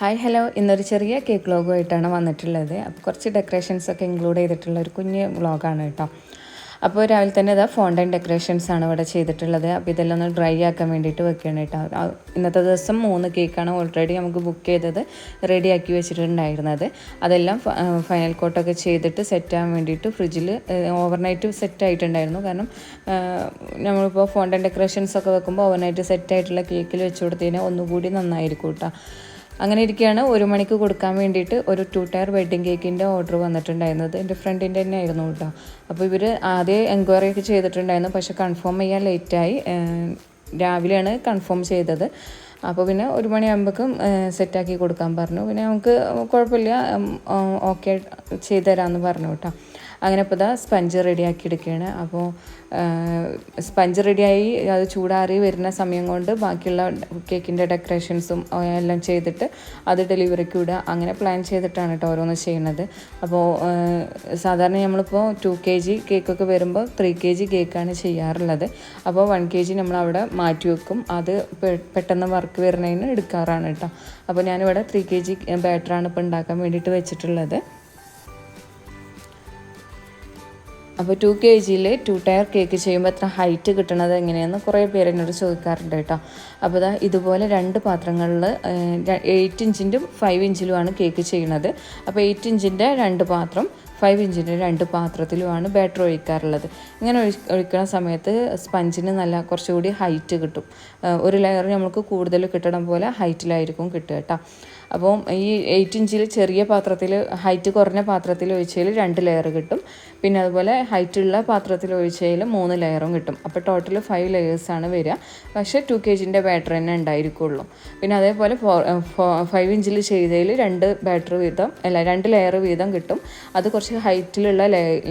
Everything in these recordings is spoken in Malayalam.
Hi hello. ഇന്നൊരു ചെറിയ കേക്ക് വ്ളോഗുമായിട്ടാണ് വന്നിട്ടുള്ളത്. അപ്പോൾ കുറച്ച് ഡെക്കറേഷൻസ് ഒക്കെ ഇൻക്ലൂഡ് ചെയ്തിട്ടുള്ള ഒരു കുഞ്ഞ് വ്ളോഗാണ് കേട്ടോ. അപ്പോൾ രാവിലെ തന്നെ ഇതാ ഫോണ്ടൻ ഡെക്കറേഷൻസ് ആണ് ഇവിടെ ചെയ്തിട്ടുള്ളത്. അപ്പോൾ ഇതെല്ലാം ഒന്ന് ഡ്രൈ ആക്കാൻ വേണ്ടിയിട്ട് വെക്കുകയാണ് കേട്ടോ. ഇന്നത്തെ ദിവസം മൂന്ന് കേക്കാണ് ഓൾറെഡി നമുക്ക് ബുക്ക് ചെയ്തത് റെഡി ആക്കി വെച്ചിട്ടുണ്ടായിരുന്നത്. അതെല്ലാം ഫൈനൽ കോട്ടൊക്കെ ചെയ്തിട്ട് സെറ്റ് ആകാൻ വേണ്ടിയിട്ട് ഫ്രിഡ്ജിൽ ഓവർനൈറ്റ് സെറ്റ് ആയിട്ടുണ്ടായിരുന്നു. കാരണം നമ്മളിപ്പോൾ ഫോണ്ടൻ ഡെക്കറേഷൻസ് ഒക്കെ വെക്കുമ്പോൾ ഓവർനൈറ്റ് സെറ്റ് ആയിട്ടുള്ള കേക്കിൽ വെച്ച് കൊടുത്തതിനെ ഒന്നുകൂടി നന്നായിരിക്കും കേട്ടോ. അങ്ങനെ ഇരിക്കുകയാണ് ഒരു മണിക്ക് കൊടുക്കാൻ വേണ്ടിയിട്ട് ഒരു ടു ടയർ വെഡ്ഡിങ് കേക്കിന്റെ ഓർഡർ വന്നിട്ടുണ്ടായിരുന്നത്. എന്റെ ഫ്രണ്ടിന്റെ തന്നെ ആയിരുന്നു കേട്ടോ. അപ്പോൾ ഇവർ ആദ്യം എൻക്വയറി ഒക്കെ ചെയ്തിട്ടുണ്ടായിരുന്നു. പക്ഷേ കൺഫേം ചെയ്യാൻ ലേറ്റായി രാവിലെയാണ് കൺഫേം ചെയ്തത്. അപ്പോൾ പിന്നെ ഒരു മണിയാകുമ്പോഴേക്കും സെറ്റാക്കി കൊടുക്കാൻ പറഞ്ഞു. പിന്നെ നമുക്ക് കുഴപ്പമില്ല ഓക്കെ ചെയ്തുതരാമെന്ന് പറഞ്ഞു കേട്ടോ. അങ്ങനെ ഇപ്പോൾ ഇതാ സ്പഞ്ച് റെഡിയാക്കി എടുക്കുകയാണ് അപ്പോൾ സ്പഞ്ച് റെഡിയായി അത് ചൂടാറി വരുന്ന സമയം കൊണ്ട് ബാക്കിയുള്ള കേക്കിന്റെ ഡെക്കറേഷൻസും എല്ലാം ചെയ്തിട്ട് അത് ഡെലിവറിക്ക് വിടുക. അങ്ങനെ പ്ലാൻ ചെയ്തിട്ടാണ് കേട്ടോ ഓരോന്ന് ചെയ്യുന്നത് അപ്പോൾ സാധാരണ നമ്മളിപ്പോൾ ടു കെ ജി കേക്കൊക്കെ വരുമ്പോൾ ത്രീ കെ ജി കേക്കാണ് ചെയ്യാറുള്ളത്. അപ്പോൾ വൺ കെ ജി നമ്മളവിടെ മാറ്റി വെക്കും. അത് പെട്ടെന്ന് വർക്ക് വരുന്നതിന് എടുക്കാറാണ് കേട്ടോ. അപ്പോൾ ഞാനിവിടെ ത്രീ കെ ജി ബാറ്ററാണ് ഇപ്പോൾ ഉണ്ടാക്കാൻ വേണ്ടിയിട്ട് വെച്ചിട്ടുള്ളത്. അപ്പോൾ ടു കെ ജിയിൽ ടു ടയർ കേക്ക് ചെയ്യുമ്പോൾ എത്ര ഹൈറ്റ് കിട്ടണത് എങ്ങനെയാണെന്ന് കുറേ പേര് എന്നോട് ചോദിക്കാറുണ്ട് കേട്ടോ. അപ്പോൾ ഇതാ ഇതുപോലെ രണ്ട് പാത്രങ്ങളിൽ എയ്റ്റ് ഇഞ്ചിന്റെ ഫൈവ് ഇഞ്ചിലുമാണ് കേക്ക് ചെയ്യണത് അപ്പോൾ എയ്റ്റ് ഇഞ്ചിന്റെ രണ്ട് പാത്രം ഫൈവ് ഇഞ്ചിന്റെ രണ്ട് പാത്രത്തിലുമാണ് ബാറ്റർ ഒഴിക്കാറുള്ളത്. ഇങ്ങനെ ഒഴി ഒഴിക്കുന്ന സമയത്ത് സ്പഞ്ചിന് നല്ല കുറച്ചുകൂടി ഹൈറ്റ് കിട്ടും. ഒരു ലെയർ നമുക്ക് കൂടുതൽ കിട്ടണം പോലെ ഹൈറ്റിലായിരിക്കും കിട്ടുക കേട്ടോ അപ്പോൾ ഈ എയ്റ്റ് ഇഞ്ചിൽ ചെറിയ പാത്രത്തിൽ ഹൈറ്റ് കുറഞ്ഞ പാത്രത്തിൽ ഒഴിച്ചാൽ രണ്ട് ലെയർ കിട്ടും. പിന്നെ അതുപോലെ ഹൈറ്റ് ഉള്ള പാത്രത്തിൽ ഒഴിച്ചാൽ മൂന്ന് ലെയറും കിട്ടും. അപ്പോൾ ടോട്ടൽ ഫൈവ് ലെയേഴ്സാണ് വരിക. പക്ഷേ ടു കെ ജിന്റെ ബാറ്റർ തന്നെ ഉണ്ടായിരിക്കുള്ളൂ. പിന്നെ അതേപോലെ ഫൈവ് ഇഞ്ചിൽ ചെയ്തതിൽ രണ്ട് ബാറ്റർ വീതം അല്ല രണ്ട് ലെയർ വീതം കിട്ടും. അത് കുറച്ച് ഹൈറ്റിലുള്ള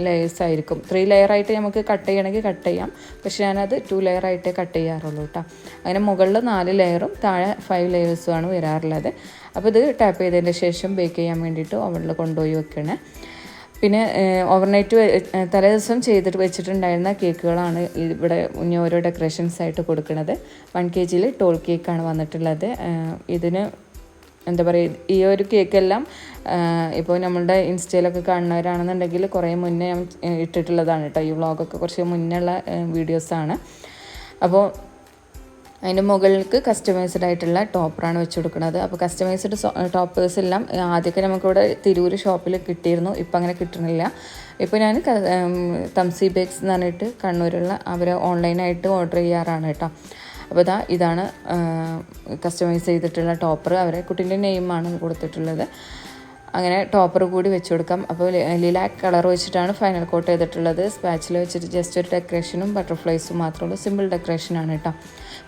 ലെയേഴ്സ് ആയിരിക്കും. ത്രീ ലെയർ ആയിട്ട് നമുക്ക് കട്ട് ചെയ്യണമെങ്കിൽ കട്ട് ചെയ്യാം. പക്ഷേ ഞാനത് ടു ലെയർ ആയിട്ടേ കട്ട് ചെയ്യാറുള്ളൂ കേട്ടോ അങ്ങനെ മുകളിൽ നാല് ലെയറും താഴെ ഫൈവ് ലെയേഴ്സുമാണ് വരാറുള്ളത്. അപ്പോൾ ഇത് ടാപ്പ് ചെയ്തതിന് ശേഷം ബേക്ക് ചെയ്യാൻ വേണ്ടിയിട്ട് ഓവനിൽ കൊണ്ടുപോയി വെക്കണേ. പിന്നെ ഓവർനൈറ്റ് തലേ ദിവസം ചെയ്തിട്ട് വെച്ചിട്ടുണ്ടായിരുന്ന കേക്കുകളാണ് ഇവിടെ ഇനി ഓരോ ഡെക്കറേഷൻസ് ആയിട്ട് കൊടുക്കുന്നത് വൺ കെ ജിയിൽ ടോൾ കേക്കാണ് വന്നിട്ടുള്ളത്. ഇതിന് എന്താ പറയുക ഈ ഒരു കേക്കെല്ലാം ഇപ്പോൾ നമ്മളുടെ ഇൻസ്റ്റയിലൊക്കെ കാണുന്നവരാണെന്നുണ്ടെങ്കിൽ കുറേ മുന്നേ ഞാൻ ഇട്ടിട്ടുള്ളതാണ് കേട്ടോ. ഈ വ്ളോഗൊക്കെ കുറച്ച് മുന്നേ ഉള്ള വീഡിയോസാണ് അപ്പോൾ അതിന്റെ മുകളിലേക്ക് കസ്റ്റമൈസ്ഡ് ആയിട്ടുള്ള ടോപ്പറാണ് വെച്ച് കൊടുക്കുന്നത്. അപ്പോൾ കസ്റ്റമൈസ്ഡ് ടോപ്പേഴ്സ് എല്ലാം ആദ്യമൊക്കെ നമുക്കിവിടെ തിരൂർ ഷോപ്പിൽ കിട്ടിയിരുന്നു. ഇപ്പം അങ്ങനെ കിട്ടണില്ല. ഇപ്പോൾ ഞാൻ തംസി ബേക്സ് എന്ന് പറഞ്ഞിട്ട് കണ്ണൂരുള്ള അവർ ഓൺലൈനായിട്ട് ഓർഡർ ചെയ്യാറാണ് കേട്ടോ അപ്പോൾ ഇതാ ഇതാണ് കസ്റ്റമൈസ് ചെയ്തിട്ടുള്ള ടോപ്പർ അവരെ കുട്ടീന്റെ നെയിമാണ് കൊടുത്തിട്ടുള്ളത്. അങ്ങനെ ടോപ്പർ കൂടി വെച്ച് കൊടുക്കാം അപ്പോൾ ലിലാക്ക് കളർ വെച്ചിട്ടാണ് ഫൈനൽ കോട്ട് ചെയ്തിട്ടുള്ളത്. സ്പാച്ചിൽ വെച്ചിട്ട് ജസ്റ്റ് ഒരു ഡെക്കറേഷനും ബട്ടർഫ്ലൈസും മാത്രമേ ഉള്ളൂ. സിമ്പിൾ ഡെക്കറേഷനാണ് കേട്ടോ.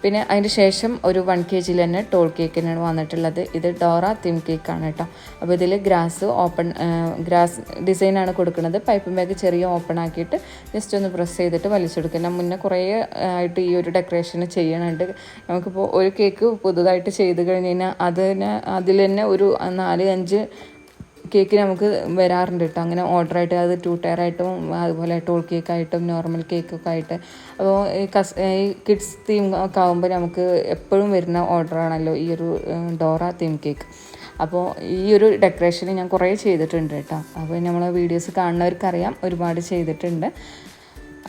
പിന്നെ അതിന് ശേഷം ഒരു വൺ കെ ജിയിൽ തന്നെ ടോൾ കേക്കിനാണ് വന്നിട്ടുള്ളത്. ഇത് ഡോറ തിം കേക്കാണ് കേട്ടോ. അപ്പോൾ ഇതിൽ ഗ്രാസ് ഓപ്പൺ ഗ്രാസ് ഡിസൈനാണ് കൊടുക്കുന്നത്. പൈപ്പ് ബാഗ് ചെറിയ ഓപ്പൺ ആക്കിയിട്ട് ജസ്റ്റ് ഒന്ന് പ്രസ് ചെയ്തിട്ട് വലിച്ചെടുക്കുക. ഞാൻ മുന്നേ കുറേ ആയിട്ട് ഈ ഒരു ഡെക്കറേഷൻ ചെയ്യണുണ്ട്. നമുക്കിപ്പോൾ ഒരു കേക്ക് പുതുതായിട്ട് ചെയ്ത് കഴിഞ്ഞ് കഴിഞ്ഞാൽ അതിന് അതിൽ തന്നെ ഒരു നാല് അഞ്ച് കേക്ക് നമുക്ക് വരാറുണ്ട് കേട്ടോ അങ്ങനെ ഓർഡർ ആയിട്ട് അത് ടു ടയർ ആയിട്ടും അതുപോലെ ടോൾ കേക്കായിട്ടും നോർമൽ കേക്കൊക്കെ ആയിട്ട്. അപ്പോൾ ഈ കസ് ഈ കിഡ്സ് തീം ഒക്കെ ആകുമ്പോൾ നമുക്ക് എപ്പോഴും വരുന്ന ഓർഡറാണല്ലോ ഈ ഒരു ഡോറ തീം കേക്ക് അപ്പോൾ ഈ ഒരു ഡെക്കറേഷൻ ഞാൻ കുറേ ചെയ്തിട്ടുണ്ട് കേട്ടോ അപ്പോൾ നമ്മൾ വീഡിയോസ് കാണുന്നവർക്കറിയാം ഒരുപാട് ചെയ്തിട്ടുണ്ട്.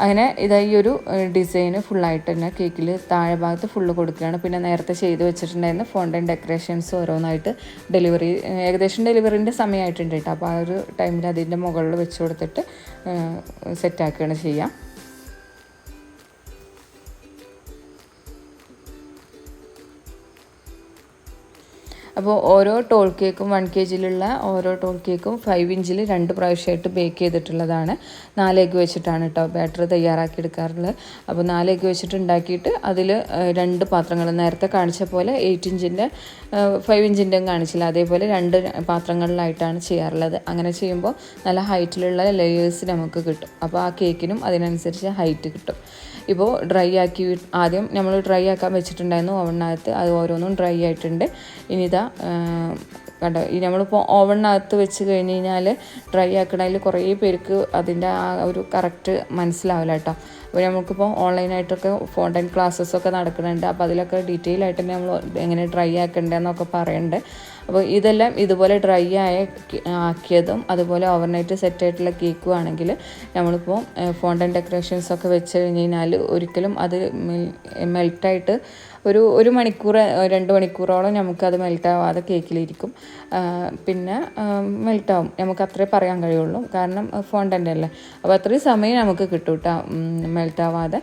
അങ്ങനെ ഇതാ ഈ ഒരു ഡിസൈന് ഫുള്ളായിട്ട് തന്നെ കേക്കിൽ താഴെ ഭാഗത്ത് ഫുള്ള് കൊടുക്കുകയാണ്. പിന്നെ നേരത്തെ ചെയ്ത് വെച്ചിട്ടുണ്ടായിരുന്ന ഫോണ്ടൻ ഡെക്കറേഷൻസ് ഓരോന്നായിട്ട് ഡെലിവറി ഏകദേശം ഡെലിവറിന്റെ സമയമായിട്ടുണ്ട് കേട്ടോ. അപ്പോൾ ആ ഒരു ടൈമിൽ അതിന്റെ മുകളിൽ വെച്ച് കൊടുത്തിട്ട് സെറ്റാക്കുകയാണ് ചെയ്യുക അപ്പോൾ ഓരോ ടോൾ കേക്കും വൺ കെ ജിയിലുള്ള ഓരോ ടോൾ കേക്കും ഫൈവ് ഇഞ്ചിൽ രണ്ട് പ്രാവശ്യമായിട്ട് ബേക്ക് ചെയ്തിട്ടുള്ളതാണ്. നാല് എഗ് വെച്ചിട്ടാണ് കേട്ടോ ബാറ്റർ തയ്യാറാക്കി എടുക്കാറുള്ളത്. അപ്പോൾ നാല് എഗ് വെച്ചിട്ട് ഉണ്ടാക്കിയിട്ട് അതിൽ രണ്ട് പാത്രങ്ങൾ നേരത്തെ കാണിച്ച പോലെ എയ്റ്റ് ഇഞ്ചിന്റെ ഫൈവ് ഇഞ്ചിന്റെയും കാണിച്ചില്ല. അതേപോലെ രണ്ട് പാത്രങ്ങളിലായിട്ടാണ് ചെയ്യാറുള്ളത്. അങ്ങനെ ചെയ്യുമ്പോൾ നല്ല ഹൈറ്റിലുള്ള ലെയേഴ്സ് നമുക്ക് കിട്ടും. അപ്പോൾ ആ കേക്കിനും അതിനനുസരിച്ച് ഹൈറ്റ് കിട്ടും. ഇപ്പോൾ ഡ്രൈ ആക്കി ആദ്യം നമ്മൾ ഡ്രൈ ആക്കാൻ വെച്ചിട്ടുണ്ടായിരുന്നു ഓവണിനകത്ത്. അത് ഓരോന്നും ഡ്രൈ ആയിട്ടുണ്ട്. ഇനി ഇതാ കണ്ടോ? ഈ നമ്മളിപ്പോൾ ഓവണിനകത്ത് വെച്ച് കഴിഞ്ഞ് കഴിഞ്ഞാൽ ഡ്രൈ ആക്കണതിൽ കുറേ പേർക്ക് അതിന്റെ ആ ഒരു കറക്റ്റ് മനസ്സിലാവില്ല കേട്ടോ. അപ്പോൾ നമുക്കിപ്പോൾ ഓൺലൈനായിട്ടൊക്കെ ഫോണ്ടൻ ക്ലാസ്സസ് ഒക്കെ നടക്കുന്നുണ്ട് അപ്പോൾ അതിലൊക്കെ ഡീറ്റെയിൽ ആയിട്ട് നമ്മൾ എങ്ങനെ ഡ്രൈ ആക്കേണ്ടതെന്നൊക്കെ പറയുന്നുണ്ട് അപ്പോൾ ഇതെല്ലാം ഇതുപോലെ ഡ്രൈ ആയ ആക്കിയതും അതുപോലെ ഓവർനൈറ്റ് സെറ്റ് ആയിട്ടുള്ള കേക്കും ആണെങ്കിൽ നമ്മളിപ്പോൾ ഫോണ്ടൻ ഡെക്കറേഷൻസ് ഒക്കെ വെച്ച് കഴിഞ്ഞ് കഴിഞ്ഞാൽ ഒരിക്കലും അത് മെൽട്ടായിട്ട് ഒരു ഒരു മണിക്കൂർ രണ്ട് മണിക്കൂറോളം നമുക്കത് മെൽട്ടാവാതെ കേക്കിലിരിക്കും പിന്നെ മെൽട്ടാവും നമുക്ക് അത്രേ പറയാൻ കഴിയുള്ളൂ. കാരണം ഫോണ്ടന്റെ അല്ലേ? അപ്പോൾ അത്രയും സമയം നമുക്ക് കിട്ടും കേട്ടോ മെൽട്ടാവാതെ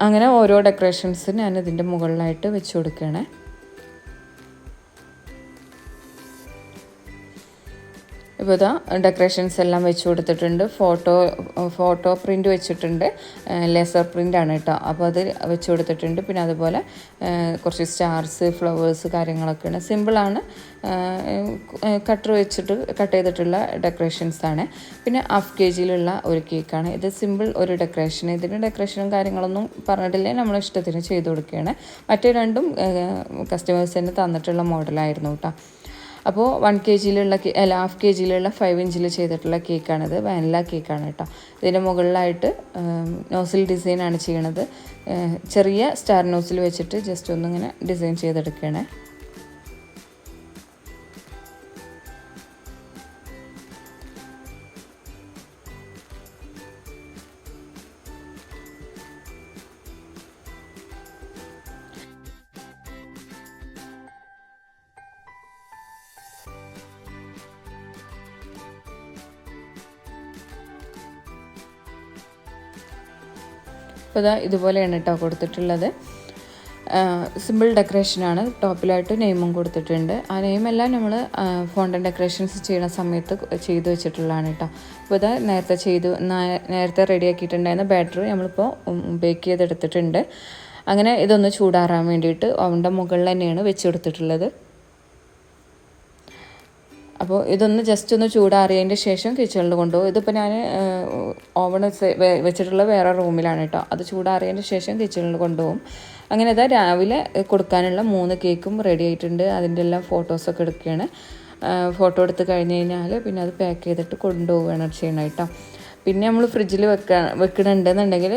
അങ്ങനെ ഓരോ ഡെക്കറേഷൻസ് ഞാൻ ഇതിന്റെ മുകളിലായിട്ട് വെച്ച് കൊടുക്കുകയാണേ ഇപ്പോൾ ഇതാ ഡെക്കറേഷൻസ് എല്ലാം വെച്ച് കൊടുത്തിട്ടുണ്ട്. ഫോട്ടോ ഫോട്ടോ പ്രിന്റ് വെച്ചിട്ടുണ്ട്. ലേസർ പ്രിന്റ് ആണ് കേട്ടോ. അപ്പോൾ അത് വെച്ച് കൊടുത്തിട്ടുണ്ട്. പിന്നെ അതുപോലെ കുറച്ച് സ്റ്റാർസ് ഫ്ലവേഴ്സ് കാര്യങ്ങളൊക്കെയാണ്. സിമ്പിളാണ് കട്ടർ വെച്ചിട്ട് കട്ട് ചെയ്തിട്ടുള്ള ഡെക്കറേഷൻസ് ആണ്. പിന്നെ ഹാഫ് കെ ജിയിലുള്ള ഒരു കേക്കാണ് ഇത് സിമ്പിൾ ഒരു ഡെക്കറേഷൻ ഇതിന് ഡെക്കറേഷനും കാര്യങ്ങളൊന്നും പറഞ്ഞിട്ടില്ലേ? നമ്മൾ ഇഷ്ടത്തിന് ചെയ്ത് കൊടുക്കുകയാണ്. മറ്റേ രണ്ടും കസ്റ്റമേഴ്സ് തന്നെ തന്നിട്ടുള്ള മോഡലായിരുന്നു കേട്ടോ. അപ്പോൾ വൺ കെ ജിയിലുള്ള അല്ല ഹാഫ് കെ ജിയിലുള്ള ഫൈവ് ഇഞ്ചിൽ ചെയ്തിട്ടുള്ള കേക്കാണിത് വാനില കേക്കാണ് കേട്ടോ ഇതിന്റെ മുകളിലായിട്ട് നോസിൽ ഡിസൈനാണ് ചെയ്യണത്. ചെറിയ സ്റ്റാർ നോസിൽ വെച്ചിട്ട് ജസ്റ്റ് ഒന്നിങ്ങനെ ഡിസൈൻ ചെയ്തെടുക്കുകയാണ് അപ്പോൾ ഇതാ ഇതുപോലെയാണ് കേട്ടോ കൊടുത്തിട്ടുള്ളത്. സിമ്പിൾ ഡെക്കറേഷനാണ് ടോപ്പിലായിട്ട് നെയിമും കൊടുത്തിട്ടുണ്ട്. ആ നെയിമെല്ലാം നമ്മൾ ഫോണ്ടൻ ഡെക്കറേഷൻസ് ചെയ്യുന്ന സമയത്ത് ചെയ്തു വെച്ചിട്ടുള്ളതാണ് കേട്ടോ അപ്പോൾ ഇതാ നേരത്തെ ചെയ്തു നേരത്തെ റെഡിയാക്കിയിട്ടുണ്ടായിരുന്ന ബാറ്ററി നമ്മളിപ്പോൾ ബേക്ക് ചെയ്തെടുത്തിട്ടുണ്ട്. അങ്ങനെ ഇതൊന്ന് ചൂടാറാൻ വേണ്ടിയിട്ട് അവന്റെ മുകളിൽ തന്നെയാണ് വെച്ച് കൊടുത്തിട്ടുള്ളത്. അപ്പോൾ ഇതൊന്ന് ജസ്റ്റ് ഒന്ന് ചൂടാറിയതിന്റെ ശേഷം കിച്ചണിൽ കൊണ്ടുപോകും. ഇതിപ്പോൾ ഞാൻ ഓവൺ വെച്ചിട്ടുള്ള വേറെ റൂമിലാണ് കേട്ടോ. അത് ചൂടാറിയതിന്റെ ശേഷം കിച്ചണിൽ കൊണ്ടുപോകും. അങ്ങനെ ഇതാ രാവിലെ കൊടുക്കാനുള്ള മൂന്ന് കേക്കും റെഡി ആയിട്ടുണ്ട്. അതിന്റെ എല്ലാം ഫോട്ടോസൊക്കെ എടുക്കുകയാണ്. ഫോട്ടോ എടുത്ത് കഴിഞ്ഞ് കഴിഞ്ഞാൽ പിന്നെ അത് പാക്ക് ചെയ്തിട്ട് കൊണ്ടുപോവുകയാണ് ചെയ്യണം കേട്ടോ. പിന്നെ നമ്മൾ ഫ്രിഡ്ജിൽ വെക്കാൻ വെക്കണുണ്ടെന്നുണ്ടെങ്കിൽ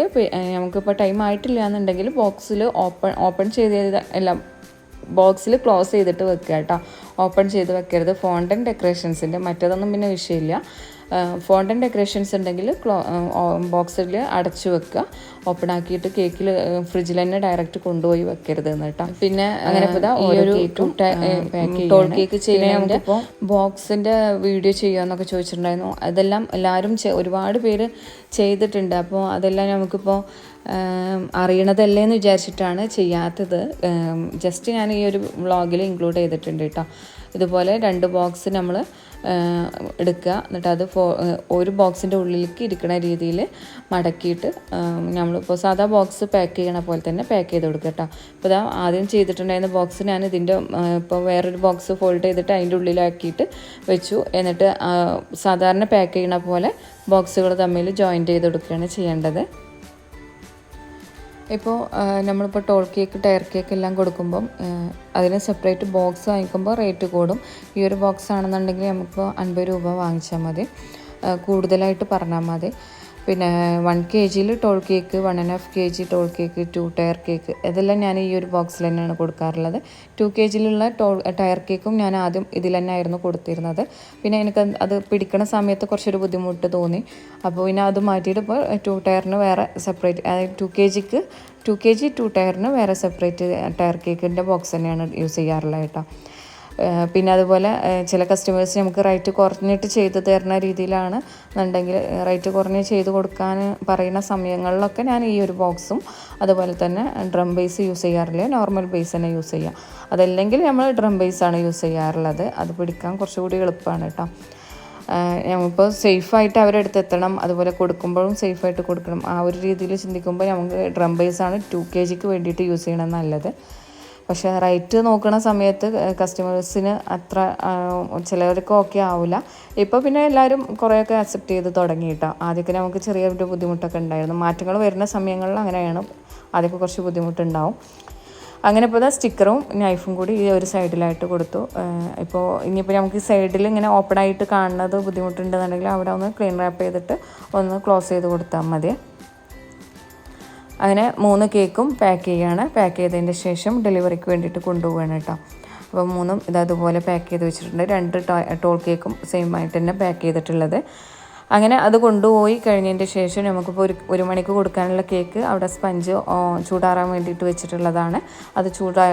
നമുക്കിപ്പോൾ ടൈം ആയിട്ടില്ല എന്നുണ്ടെങ്കിൽ ബോക്സിൽ ഓപ്പൺ ഓപ്പൺ ചെയ്ത് എല്ലാം ബോക്സിൽ ക്ലോസ് ചെയ്തിട്ട് വെക്കുക കേട്ടോ. ഓപ്പൺ ചെയ്ത് വെക്കരുത്. ഫോണ്ടൻ ഡെക്കറേഷൻസിന്റെ മറ്റേതൊന്നും പിന്നെ വിഷയമില്ല. ഫോണ്ടൻ ഡെക്കറേഷൻസ് ഉണ്ടെങ്കിൽ ക്ലോ ബോക്സിൽ അടച്ചു വെക്കുക. ഓപ്പൺ ആക്കിയിട്ട് കേക്കിൽ ഫ്രിഡ്ജിൽ തന്നെ ഡയറക്റ്റ് കൊണ്ടുപോയി വെക്കരുത് കേട്ടോ. പിന്നെ അങ്ങനെ ഒരു ടോൾ കേക്ക് ചെയ്യാൻ നമുക്കിപ്പോൾ ബോക്സിന്റെ വീഡിയോ ചെയ്യുക ചോദിച്ചിട്ടുണ്ടായിരുന്നു. അതെല്ലാം എല്ലാവരും ഒരുപാട് പേര് ചെയ്തിട്ടുണ്ട്. അപ്പോൾ അതെല്ലാം നമുക്കിപ്പോൾ അറിയണതല്ലേ എന്ന് വിചാരിച്ചിട്ടാണ് ചെയ്യാത്തത്. ജസ്റ്റ് ഞാൻ ഈ ഒരു വ്ളോഗിൽ ഇൻക്ലൂഡ് ചെയ്തിട്ടുണ്ട് കേട്ടോ ഇതുപോലെ രണ്ട് ബോക്സ് നമ്മൾ എടുക്കുക. എന്നിട്ട് അത് ഫോ ഒരു ബോക്സിന്റെ ഉള്ളിലേക്ക് ഇരിക്കുന്ന രീതിയിൽ മടക്കിയിട്ട് നമ്മളിപ്പോൾ സാധാ ബോക്സ് പാക്ക് ചെയ്യണ പോലെ തന്നെ പാക്ക് ചെയ്ത് കൊടുക്കുക കേട്ടോ ഇപ്പോൾ ഇതാ ആദ്യം ചെയ്തിട്ടുണ്ടായിരുന്ന ബോക്സ് ഞാൻ ഇതിന്റെ ഇപ്പോൾ വേറൊരു ബോക്സ് ഫോൾഡ് ചെയ്തിട്ട് അതിന്റെ ഉള്ളിലാക്കിയിട്ട് വെച്ചു. എന്നിട്ട് സാധാരണ പാക്ക് ചെയ്യണ പോലെ ബോക്സുകൾ തമ്മിൽ ജോയിന്റ് ചെയ്ത് കൊടുക്കുകയാണ് ചെയ്യേണ്ടത്. ഇപ്പോൾ നമ്മളിപ്പോൾ ടോൾ കേക്ക് ടയർ കേക്ക് എല്ലാം കൊടുക്കുമ്പം അതിന് സെപ്പറേറ്റ് ബോക്സ് വാങ്ങിക്കുമ്പോൾ റേറ്റ് കൂടും. ഈ ഒരു ബോക്സ് ആണെന്നുണ്ടെങ്കിൽ നമുക്കിപ്പോൾ അൻപത് രൂപ വാങ്ങിച്ചാൽ മതി. കൂടുതലായിട്ട് പറഞ്ഞാൽ മതി. പിന്നെ വൺ കെ ജിയിൽ tall cake one and half K G tall cake two tier cake ഇതെല്ലാം ഞാൻ ഈ ഒരു ബോക്സിൽ തന്നെയാണ് കൊടുക്കാറുള്ളത്. ടു കെ ജിയിലുള്ള ടോൾ ടയർ കേക്കും ഞാൻ ആദ്യം ഇതിൽ തന്നെ ആയിരുന്നു കൊടുത്തിരുന്നത്. പിന്നെ എനിക്ക് അത് പിടിക്കണ സമയത്ത് കുറച്ചൊരു ബുദ്ധിമുട്ട് തോന്നി. അപ്പോൾ പിന്നെ അത് മാറ്റിയിട്ട് ഇപ്പോൾ ടു ടയറിന് വേറെ സെപ്പറേറ്റ് ടു കെ ജിക്ക് ടു കെ ജി ടു ടയറിന് വേറെ സെപ്പറേറ്റ് ടയർ കേക്കിന്റെ ബോക്സ് തന്നെയാണ് യൂസ് ചെയ്യാറുള്ളത് കേട്ടോ. പിന്നെ അതുപോലെ ചില കസ്റ്റമേഴ്സ് നമുക്ക് റേറ്റ് കുറഞ്ഞിട്ട് ചെയ്ത് തരുന്ന രീതിയിലാണ് എന്നുണ്ടെങ്കിൽ റേറ്റ് കുറഞ്ഞ് ചെയ്ത് കൊടുക്കാൻ പറയുന്ന സമയങ്ങളിലൊക്കെ ഞാൻ ഈ ഒരു ബോക്സും അതുപോലെ തന്നെ ഡ്രം ബേസ് യൂസ് ചെയ്യാറില്ല നോർമൽ ബേസ് തന്നെ യൂസ് ചെയ്യാം. അതല്ലെങ്കിൽ നമ്മൾ ഡ്രം ബേസ് ആണ് യൂസ് ചെയ്യാറുള്ളത്. അത് പിടിക്കാൻ കുറച്ചുകൂടി എളുപ്പമാണ് കേട്ടോ. നമ്മളിപ്പോൾ സേഫായിട്ട് അവരുടെ അടുത്ത് എത്തണം. അതുപോലെ കൊടുക്കുമ്പോഴും സേഫായിട്ട് കൊടുക്കണം. ആ ഒരു രീതിയിൽ ചിന്തിക്കുമ്പോൾ നമുക്ക് ഡ്രം ബേസാണ് ടു കെ ജിക്ക് വേണ്ടിയിട്ട് യൂസ് ചെയ്യണം നല്ലത്. പക്ഷേ റേറ്റ് നോക്കുന്ന സമയത്ത് കസ്റ്റമേഴ്സിന് അത്ര ചിലവർക്ക് ഓക്കെ ആവില്ല ഇപ്പോൾ പിന്നെ എല്ലാവരും കുറേയൊക്കെ അക്സെപ്റ്റ് ചെയ്ത് തുടങ്ങിയിട്ടോ. ആദ്യമൊക്കെ നമുക്ക് ചെറിയൊരു ബുദ്ധിമുട്ടൊക്കെ ഉണ്ടായിരുന്നു. മാറ്റങ്ങൾ വരുന്ന സമയങ്ങളിൽ അങ്ങനെയാണ്. ആദ്യമൊക്കെ കുറച്ച് ബുദ്ധിമുട്ടുണ്ടാവും. അങ്ങനെ ഇപ്പോൾ ഇതാ സ്റ്റിക്കറും നൈഫും കൂടി ഈ ഒരു സൈഡിലായിട്ട് കൊടുത്തു. ഇപ്പോൾ ഇനിയിപ്പോൾ നമുക്ക് ഈ സൈഡിൽ ഇങ്ങനെ ഓപ്പൺ ആയിട്ട് കാണുന്നത് ബുദ്ധിമുട്ടുണ്ടെന്നുണ്ടെങ്കിൽ അവിടെ ഒന്ന് ക്ലീൻ റാപ്പ് ചെയ്തിട്ട് ഒന്ന് ക്ലോസ് ചെയ്ത് കൊടുത്താൽ മതി. അങ്ങനെ മൂന്ന് കേക്കും പാക്ക് ചെയ്യുകയാണ് പാക്ക് ചെയ്തതിന്റെ ശേഷം ഡെലിവറിക്ക് വേണ്ടിയിട്ട് കൊണ്ടുപോവുകയാണ് കേട്ടോ. അപ്പോൾ മൂന്നും ഇതതുപോലെ പാക്ക് ചെയ്ത് വെച്ചിട്ടുണ്ട്. രണ്ട് ടോൾ കേക്കും സെയിം ആയിട്ട് തന്നെ പാക്ക് ചെയ്തിട്ടുള്ളത്. അങ്ങനെ അത് കൊണ്ടുപോയി കഴിഞ്ഞതിന്റെ ശേഷം നമുക്കിപ്പോൾ ഒരു ഒരു മണിക്ക് കൊടുക്കാനുള്ള കേക്ക് അവിടെ സ്പഞ്ച് ചൂടാറാൻ വേണ്ടിയിട്ട് വെച്ചിട്ടുള്ളതാണ്. അത് ചൂടാ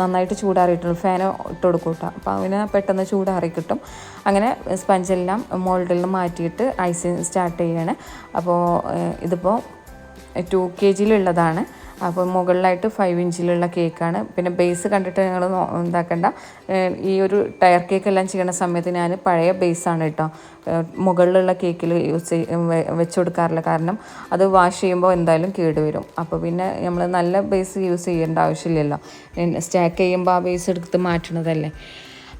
നന്നായിട്ട് ചൂടാറിയിട്ടുണ്ട് ഫാന് ഇട്ട് കൊടുക്കും കേട്ടോ. അപ്പോൾ അവന് പെട്ടെന്ന് ചൂടാറി കിട്ടും. അങ്ങനെ സ്പഞ്ചെല്ലാം മോൾഡിൽ മാറ്റിയിട്ട് ഐസിങ് സ്റ്റാർട്ട് ചെയ്യാണ്. അപ്പോൾ ഇതിപ്പോൾ ടു കെ ജിയിലുള്ളതാണ്. അപ്പോൾ മുകളിലായിട്ട് ഫൈവ് ഇഞ്ചിലുള്ള കേക്കാണ് പിന്നെ ബേസ് കണ്ടിട്ട് നിങ്ങൾ എന്താക്കണ്ട. ഈ ഒരു ടയർ കേക്ക് എല്ലാം ചെയ്യുന്ന സമയത്ത് ഞാൻ പഴയ ബേസാണ് കേട്ടോ. മുകളിലുള്ള കേക്കിൽ യൂസ് വെച്ച് കൊടുക്കാറില്ല. കാരണം അത് വാഷ് ചെയ്യുമ്പോൾ എന്തായാലും കേടുവരും അപ്പോൾ പിന്നെ നമ്മൾ നല്ല ബേസ് യൂസ് ചെയ്യേണ്ട ആവശ്യമില്ലല്ലോ. സ്റ്റാക്ക് ചെയ്യുമ്പോൾ ആ ബേസ് എടുത്ത് മാറ്റണതല്ലേ.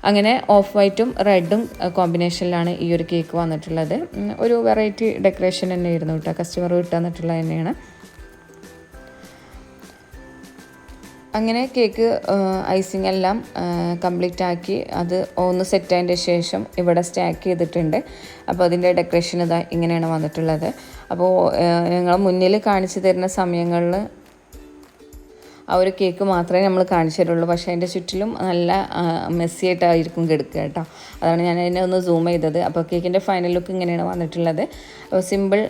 അങ്ങനെ ഓഫ് വൈറ്റും റെഡും കോമ്പിനേഷനിലാണ് ഈ ഒരു കേക്ക് വന്നിട്ടുള്ളത്. ഒരു വെറൈറ്റി ഡെക്കറേഷൻ തന്നെയായിരുന്നു കേട്ടോ. കസ്റ്റമർ കിട്ടാന്നിട്ടുള്ളത് തന്നെയാണ്. അങ്ങനെ കേക്ക് ഐസിങ് എല്ലാം കംപ്ലീറ്റ് ആക്കി അത് ഒന്ന് സെറ്റ് ആയതിന്റെ ശേഷം ഇവിടെ സ്റ്റാക്ക് ചെയ്തിട്ടുണ്ട്. അപ്പോൾ അതിന്റെ ഡെക്കറേഷൻ ഇതാ ഇങ്ങനെയാണ് വന്നിട്ടുള്ളത്. അപ്പോൾ ഞങ്ങൾ മുന്നിൽ കാണിച്ചു തരുന്ന സമയങ്ങളിൽ ആ ഒരു കേക്ക് മാത്രമേ നമ്മൾ കാണിച്ചിട്ടുള്ളൂ പക്ഷേ അതിന്റെ ചുറ്റിലും നല്ല മെസ്സി ആയിട്ടായിരിക്കും കിടക്കുക കേട്ടോ. അതാണ് ഞാൻ അതിനെ ഒന്ന് സൂം ചെയ്തത്. അപ്പോൾ കേക്കിന്റെ ഫൈനൽ ലുക്ക് ഇങ്ങനെയാണ് വന്നിട്ടുള്ളത്. സിമ്പിൾ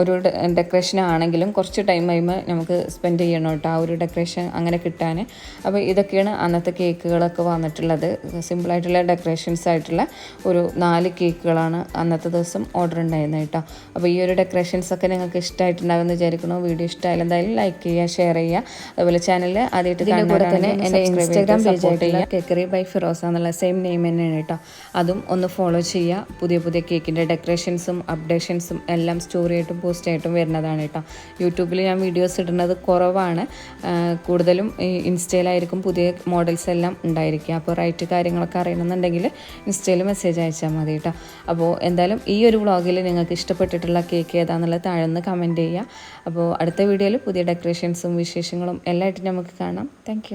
ഒരു ഡെക്കറേഷൻ ആണെങ്കിലും കുറച്ച് ടൈം കഴിയുമ്പോൾ നമുക്ക് സ്പെൻഡ് ചെയ്യണം കേട്ടോ ആ ഒരു ഡെക്കറേഷൻ അങ്ങനെ കിട്ടാൻ. അപ്പോൾ ഇതൊക്കെയാണ് അന്നത്തെ കേക്കുകളൊക്കെ വന്നിട്ടുള്ളത്. സിമ്പിളായിട്ടുള്ള ഡെക്കറേഷൻസ് ആയിട്ടുള്ള ഒരു നാല് കേക്കുകളാണ് അന്നത്തെ ദിവസം ഓർഡർ ഉണ്ടായിരുന്നത് കേട്ടോ. അപ്പോൾ ഈ ഒരു ഡെക്കറേഷൻസ് ഒക്കെ നിങ്ങൾക്ക് ഇഷ്ടമായിട്ടുണ്ടാകുമെന്ന് വിചാരിക്കുന്നു. വീഡിയോ ഇഷ്ടമായാലും എന്തായാലും ലൈക്ക് ചെയ്യുക ഷെയർ ചെയ്യുക. അതുപോലെ ചാനൽ ആദ്യമായിട്ട് കൂടെ തന്നെ എന്റെ ഇൻസ്റ്റാഗ്രാം പേജായിട്ടുള്ള കേക്കറി ബൈ ഫിറോസ എന്നുള്ള സെയിം നെയിം തന്നെയാണ് കേട്ടോ. അതും ഒന്ന് ഫോളോ ചെയ്യുക. പുതിയ പുതിയ കേക്കിന്റെ ഡെക്കറേഷൻസും അപ്ഡേഷൻസും എല്ലാം സ്റ്റോറി ആയിട്ടും സ്റ്റോറിയായിട്ടും പോസ്റ്റായിട്ടും വരുന്നതാണ് കേട്ടോ. യൂട്യൂബിൽ ഞാൻ വീഡിയോസ് ഇടുന്നത് കുറവാണ്. കൂടുതലും ഇൻസ്റ്റയിലായിരിക്കും പുതിയ മോഡൽസ് എല്ലാം ഉണ്ടായിരിക്കുക. അപ്പോൾ റൈറ്റ് കാര്യങ്ങളൊക്കെ അറിയണമെന്നുണ്ടെങ്കിൽ ഇൻസ്റ്റയിൽ മെസ്സേജ് അയച്ചാൽ മതി കേട്ടോ. അപ്പോൾ എന്തായാലും ഈ ഒരു വ്ളോഗിൽ നിങ്ങൾക്ക് ഇഷ്ടപ്പെട്ടിട്ടുള്ള കേക്ക് ഏതാണെന്നുള്ളത് താഴെ ഒന്ന് കമന്റ് ചെയ്യുക. അപ്പോൾ അടുത്ത വീഡിയോയിൽ പുതിയ ഡെക്കറേഷൻസും വിശേഷങ്ങളും എല്ലായിട്ടും നമുക്ക് കാണാം. താങ്ക്